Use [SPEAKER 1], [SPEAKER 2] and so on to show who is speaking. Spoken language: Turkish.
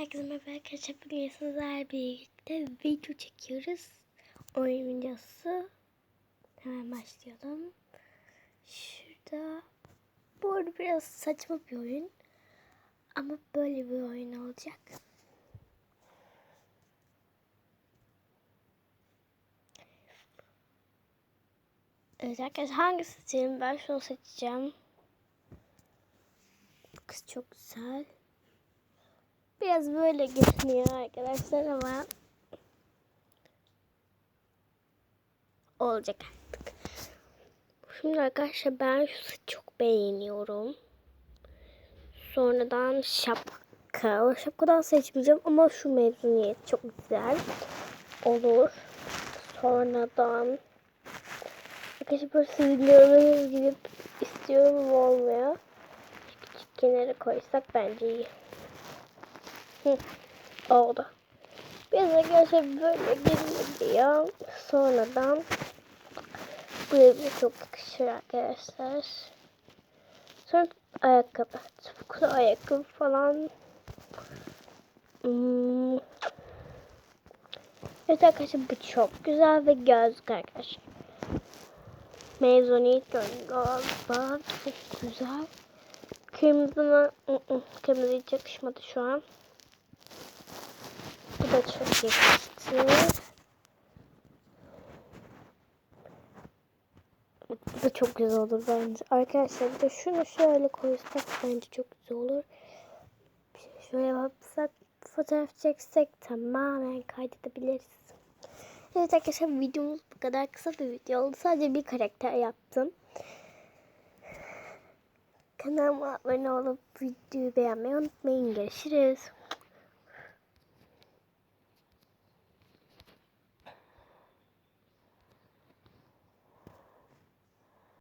[SPEAKER 1] Herkese merhaba arkadaşlar. Bugün sizlerle birlikte video çekiyoruz. Oyun videosu. Hemen başlayalım. Şurada. Bu arada biraz saçma bir oyun. Ama böyle bir oyun olacak. Evet arkadaşlar hangisi seçelim? Ben şunu seçeceğim. Kız çok güzel. Biraz böyle görünüyor arkadaşlar ama olacak artık. Şimdi arkadaşlar ben şu çok beğeniyorum. Sonradan şapka. O şapkadan seçmeyeceğim ama şu mezuniyet çok güzel olur. Sonradan arkadaşlar böyle sivillerimi gidip istiyorum olmuyor. Küçük kenara koysak bence iyi. Hı, oldu. Biz arkadaşlar böyle geliyor. Sonradan buraya bir çok yakışır arkadaşlar. Sonra ayakkabı. Kuru ayakkabı falan. Hmm. Evet arkadaşlar bu çok güzel ve gözlük arkadaşlar. Mezuniyet galiba çok güzel. Kırmızı mı? Kırmızı hiç yakışmadı şu an. Bu da çok yakıştı. Bu da çok güzel olur bence. Arkadaşlar bir de şunu şöyle koysak bence çok güzel olur. Şöyle yapsak fotoğraf çeksek tamamen kaydedebiliriz. Evet arkadaşlar videomuz bu kadar kısa bir video oldu. Sadece bir karakter yaptım. Kanalıma abone olup videoyu beğenmeyi unutmayın. Görüşürüz.